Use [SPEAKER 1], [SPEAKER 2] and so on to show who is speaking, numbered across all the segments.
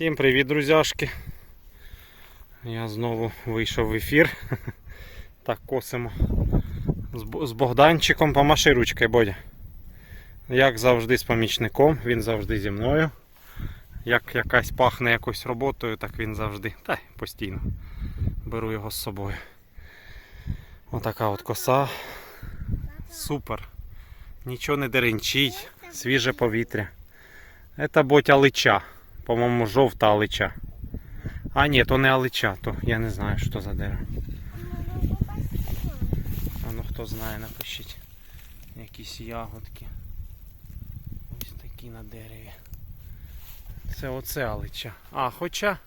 [SPEAKER 1] Всім привіт, друзяшки. Я знову вийшов в ефір. Так косимо з, Богданчиком. Помаши ручкою, Бодя. Як завжди з помічником, він завжди зі мною. Як якась пахне якоюсь роботою, так він завжди. Та постійно. Беру його з собою. Отака от коса. Супер. Нічого не деренчить, свіже повітря. Це ботя лича. По-моєму, жовта алича. А ні, то не алича, то я не знаю, що за дерево. А ну хто знає, напишіть. Якісь ягодки. Ось такі на дереві. Це оце алича. А, хоча.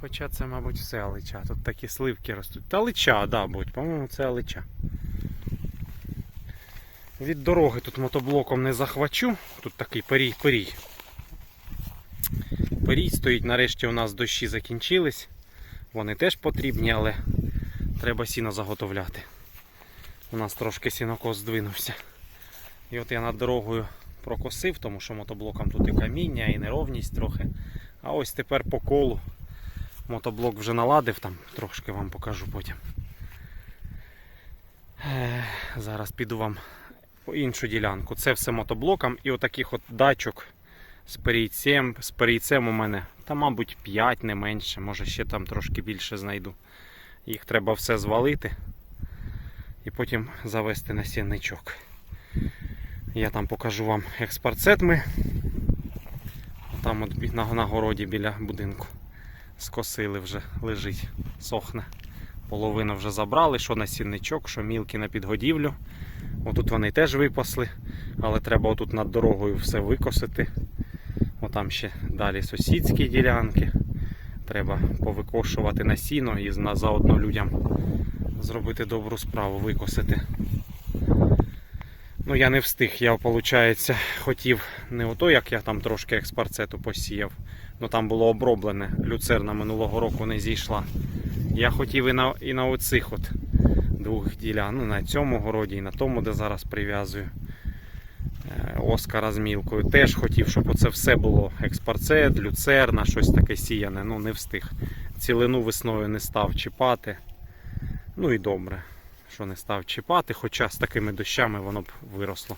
[SPEAKER 1] Хоча це, мабуть, все алича. Тут такі сливки ростуть. Та алича, да, будь, по-моєму, це алича. Від дороги тут мотоблоком не захвачу. Тут такий перій, перій. Перій стоїть, нарешті у нас дощі закінчились. Вони теж потрібні, але треба сіно заготовляти. У нас трошки сінокос здвинувся. І от я над дорогою прокосив, тому що мотоблоком тут і каміння, і неровність трохи. А ось тепер по колу мотоблок вже наладив, там трошки вам покажу потім. Зараз піду вам по іншу ділянку. Це все мотоблоком і отаких от дачок з перійцем. З перійцем у мене, та, мабуть, 5 не менше, може ще там трошки більше знайду. Їх треба все звалити і потім завести на сінничок. Я там покажу вам експарцет ми. Там от на, на городі біля будинку. Скосили вже, лежить, сохне. Половину вже забрали, що на сінничок, що мілкі на підгодівлю. Отут вони теж випасли, але треба отут над дорогою все викосити. Отам ще далі сусідські ділянки. Треба повикошувати на сіно і заодно людям зробити добру справу, викосити. Ну я не встиг, я, виходить, хотів не ото, як я там трошки експарцету посіяв, ну там було оброблене, люцерна минулого року не зійшла. Я хотів і на, і на оцих от двох ділянок, ну на цьому городі і на тому, де зараз прив'язую. Е, Оскара з мілкою. Теж хотів, щоб оце все було експарцет, люцерна, щось таке сіяне. Ну не встиг. Цілину весною не став чіпати. Ну і добре, що не став чіпати, хоча з такими дощами воно б виросло.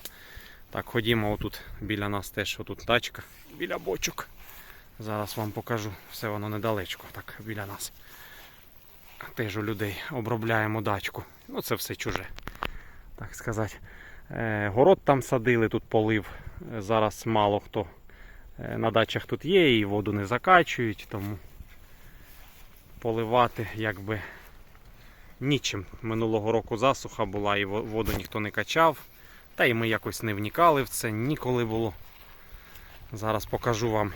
[SPEAKER 1] Так, ходімо отут біля нас теж отут тачка, біля бочок. Зараз вам покажу, все воно недалечко, так, біля нас. Теж у людей обробляємо дачку. Ну це все чуже, так сказати. Е, Город там садили, тут полив. Е, Зараз мало хто е, на дачах тут є і воду не закачують, тому поливати якби нічим. Минулого року засуха була і воду ніхто не качав. Та й ми якось не вникали в це, ніколи було. Зараз покажу вам,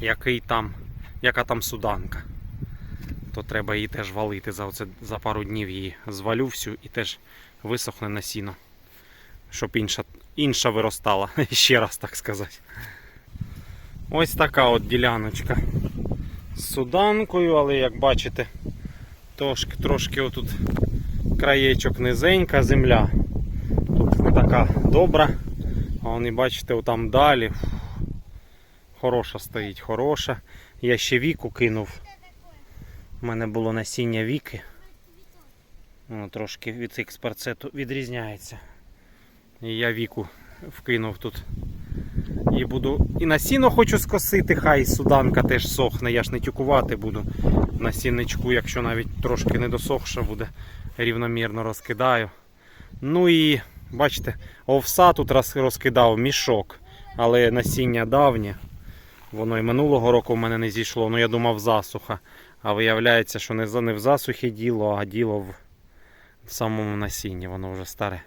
[SPEAKER 1] який там, яка там суданка. То треба її теж валити за, оце, за пару днів її звалю всю і теж висохне на сіно. Щоб інша, інша виростала, ще раз так сказати. Ось така от діляночка з суданкою, але як бачите, трошки, трошки отут краєчок низенька земля. Тут не така добра. А вони бачите, отам далі. Хороша стоїть, хороша. Я ще віку кинув. У мене було насіння віки. Трошки від експарцету відрізняється. І я віку вкинув тут. І буду. І на сіно хочу скосити, хай суданка теж сохне. Я ж не тюкувати буду на сінничку, якщо навіть трошки не досохша буде, рівномірно розкидаю. Ну і бачите, овса тут розкидав мішок, але насіння давнє. Воно і минулого року в мене не зійшло. Ну я думав засуха. А виявляється, що не в засухі діло, а діло в самому насінні, воно вже старе.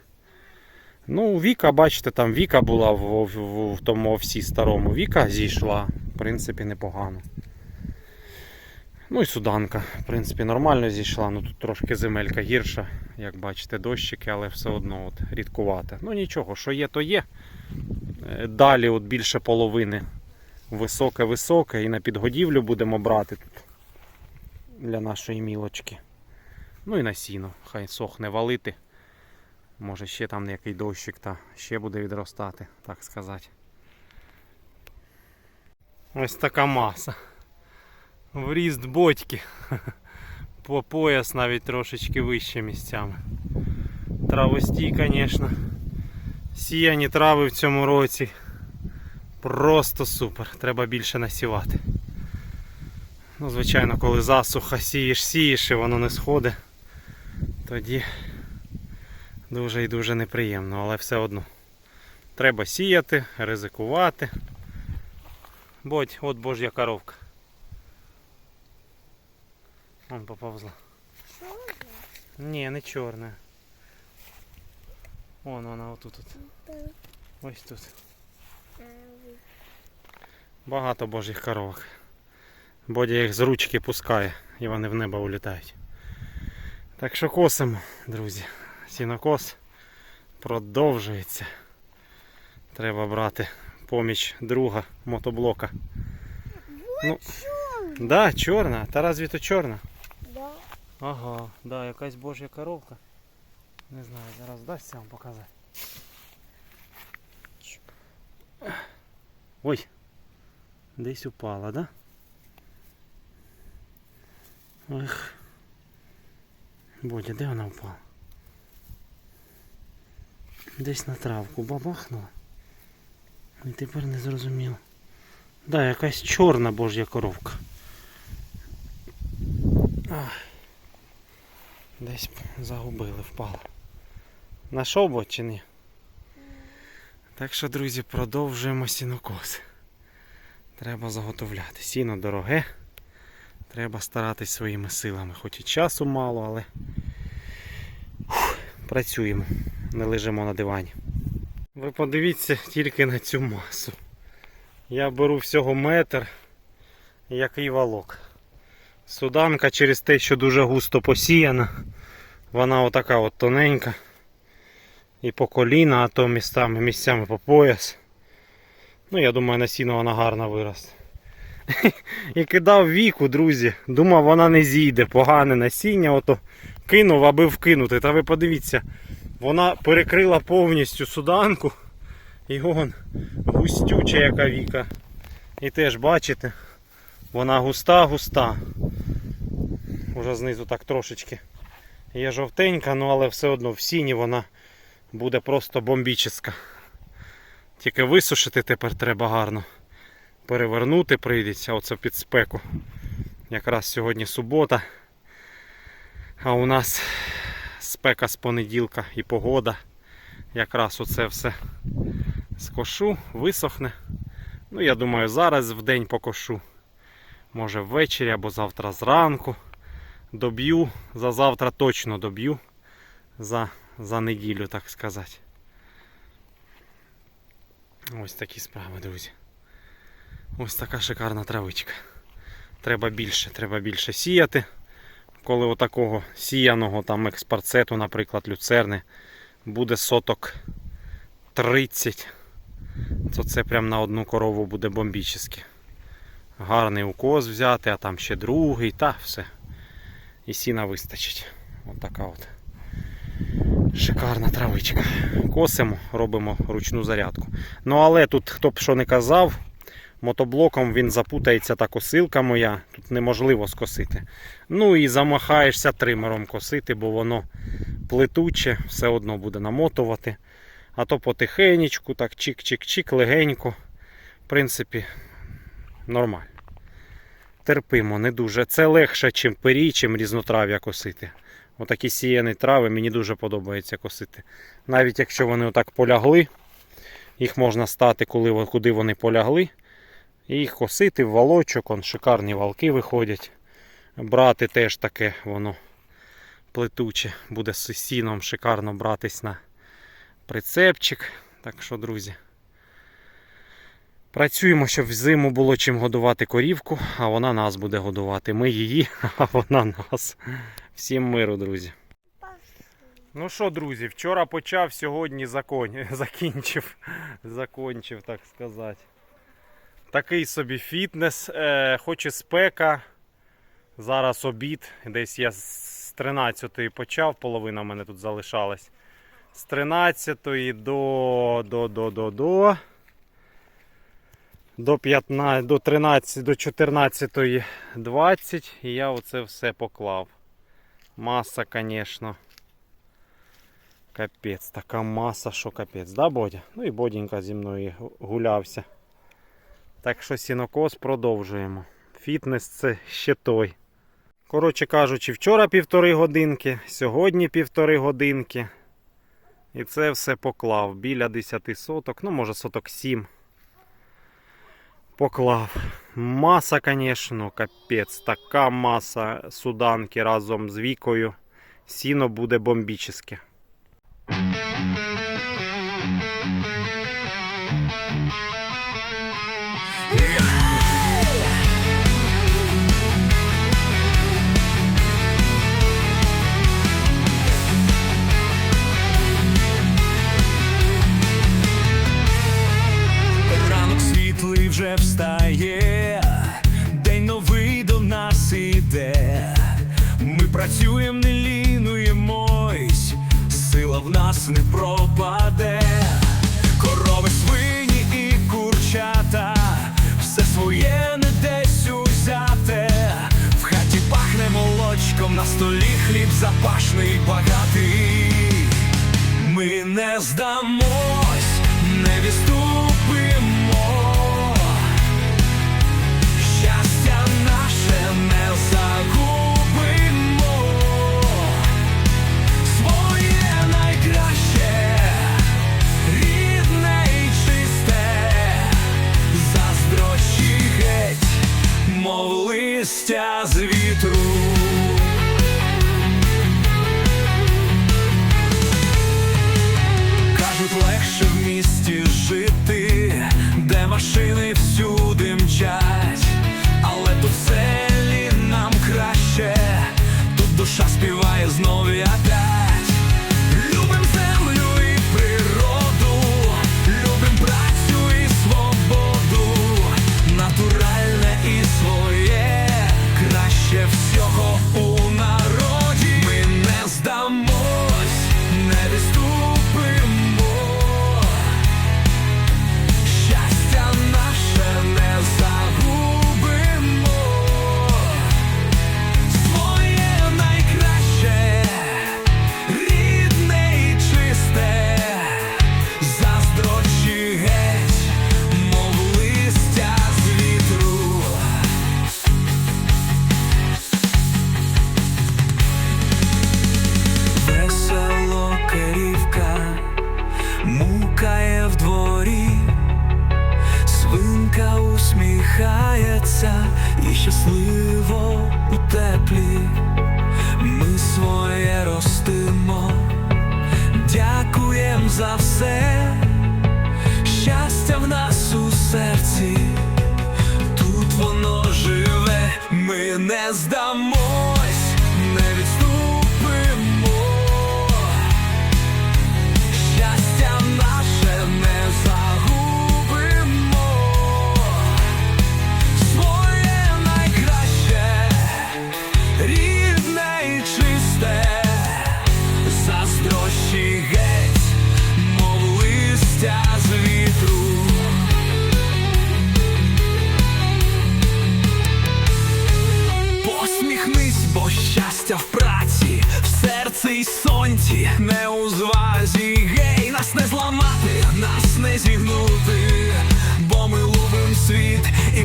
[SPEAKER 1] Ну, Віка, бачите, там Віка була в, в, в, в тому овсі старому. Віка зійшла, в принципі, непогано. Ну і суданка, в принципі, нормально зійшла. Ну тут трошки земелька гірша, як бачите, дощики, але все одно от, рідкувате. Ну нічого, що є, то є. Е, Далі от більше половини високе-високе і на підгодівлю будемо брати тут для нашої мілочки. Ну і на сіно, хай сохне валити. Може ще там який дощик та ще буде відростати, так сказати. Ось така маса. В ріст бодьки. По пояс навіть трошечки вище місцями. Травостій, звісно. Сіяні трави в цьому році. Просто супер. Треба більше насівати. Ну, звичайно, коли засуха сієш, сієш і воно не сходить, тоді дуже і дуже неприємно, але все одно. Треба сіяти, ризикувати. Бодь, от божья коровка. Вон поповзла. Ні, не чорна. Вон вона отут. -от. Ось тут. Багато божих коровок. Бодя їх з ручки пускає і вони в небо улітають. Так що косимо, друзі. Сінокос продовжується. Треба брати поміч друга мотоблока. Ну, да, чорна. Та разві то чорна?
[SPEAKER 2] Да.
[SPEAKER 1] Ага, да, якась божа коровка. Не знаю, зараз дасться вам показати. Ой, десь упала, да? Ох. Бодя, де вона впала? Десь на травку бабахнула. І тепер не зрозуміло. Да, якась чорна божя коровка. Ах. Десь загубили, впала. Нашов бо чи ні? Так що, друзі, продовжуємо сінокос. Треба заготовляти. Сіно дороге. Треба старатись своїми силами. Хоч і часу мало, але Фух, працюємо. Не лежимо на дивані. Ви подивіться тільки на цю масу. Я беру всього метр, який валок. Суданка через те, що дуже густо посіяна. Вона отака от тоненька. І по коліна, а то місцями, місцями по пояс. Ну, я думаю, на сіно вона гарно виросте. І кидав віку, друзі. Думав, вона не зійде. Погане насіння, ото кинув, аби вкинути. Та ви подивіться, вона перекрила повністю суданку. І вон густюча яка віка. І теж бачите, вона густа-густа. Уже знизу так трошечки є жовтенька, ну але все одно в сіні вона буде просто бомбічна. Тільки висушити тепер треба гарно. Перевернути прийдеться оце під спеку. Якраз сьогодні субота. А у нас спека з понеділка і погода. Якраз оце все скошу, висохне. Ну, я думаю, зараз в день покошу. Може ввечері або завтра зранку. Доб'ю. За завтра точно доб'ю. За, за неділю, так сказати. Ось такі справи, друзі. Ось така шикарна травичка. Треба більше, треба більше сіяти. Коли отакого сіяного там експарцету, наприклад, люцерни, буде соток 30, то це прям на одну корову буде бомбічне. Гарний укос взяти, а там ще другий, та все. І сіна вистачить. Отака от. Шикарна травичка. Косимо, робимо ручну зарядку. Ну але тут, хто б що не казав, мотоблоком він запутається та косилка моя. Тут неможливо скосити. Ну і замахаєшся тримером косити, бо воно плетуче, все одно буде намотувати. А то потихенечку, так чик-чик-чик, легенько. В принципі, нормально. Терпимо, не дуже. Це легше, чим пирій, чим різнотрав'я косити. Отакі сіяні трави мені дуже подобається косити. Навіть якщо вони отак полягли, їх можна стати, коли, куди вони полягли. І їх косити в валочок, он шикарні валки виходять. Брати теж таке воно плетуче. Буде з сіном шикарно братись на прицепчик. Так що, друзі. Працюємо, щоб взиму було чим годувати корівку, а вона нас буде годувати. Ми її, а вона нас. Всім миру, друзі. Ну що, друзі, вчора почав, сьогодні закон... закінчив. Закончив, так сказати. Такий собі фітнес, е, хоч і спека. Зараз обід. Десь я з 13-ї почав, половина в мене тут залишалась. З 13-ї до, до, до, до, до. до 15, до 13, до 14.20 і я оце все поклав. Маса, звісно. Капець, така маса, що капець, да, Бодя? Ну і Бодінька зі мною гулявся. Так що сінокос продовжуємо. Фітнес це ще той. Коротше кажучи, вчора півтори годинки, сьогодні півтори годинки. І це все поклав. Біля 10 соток, ну може соток 7. Поклав. Маса, звісно, капець. Така маса суданки разом з вікою. Сіно буде бомбічне.
[SPEAKER 2] Столі хліб запашний багатий. Ми не здамось, не відступимо. Щастя наше не загубимо. Своє найкраще, рідне і чисте, заздрощі геть, мов листя з не відступимо. Мукає в дворі, свинка усміхається і щасливо у теплі. Ми своє ростимо, дякуєм за все, щастя в нас у серці, тут воно живе, ми не здамось,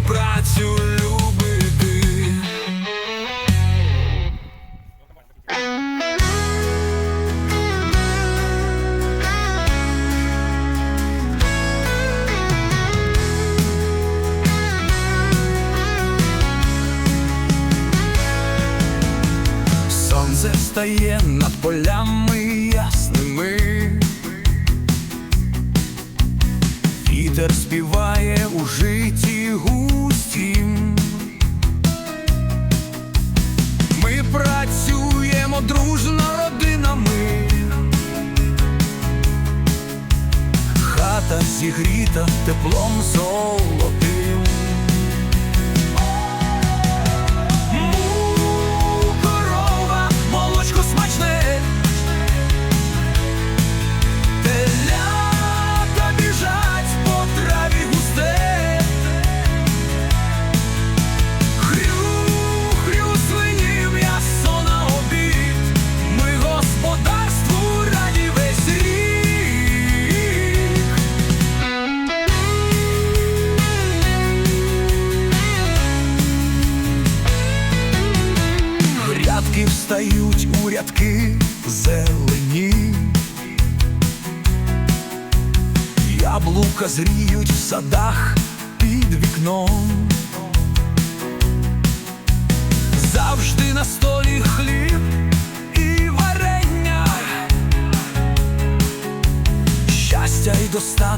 [SPEAKER 2] працю зігріта теплом золотим. Щастя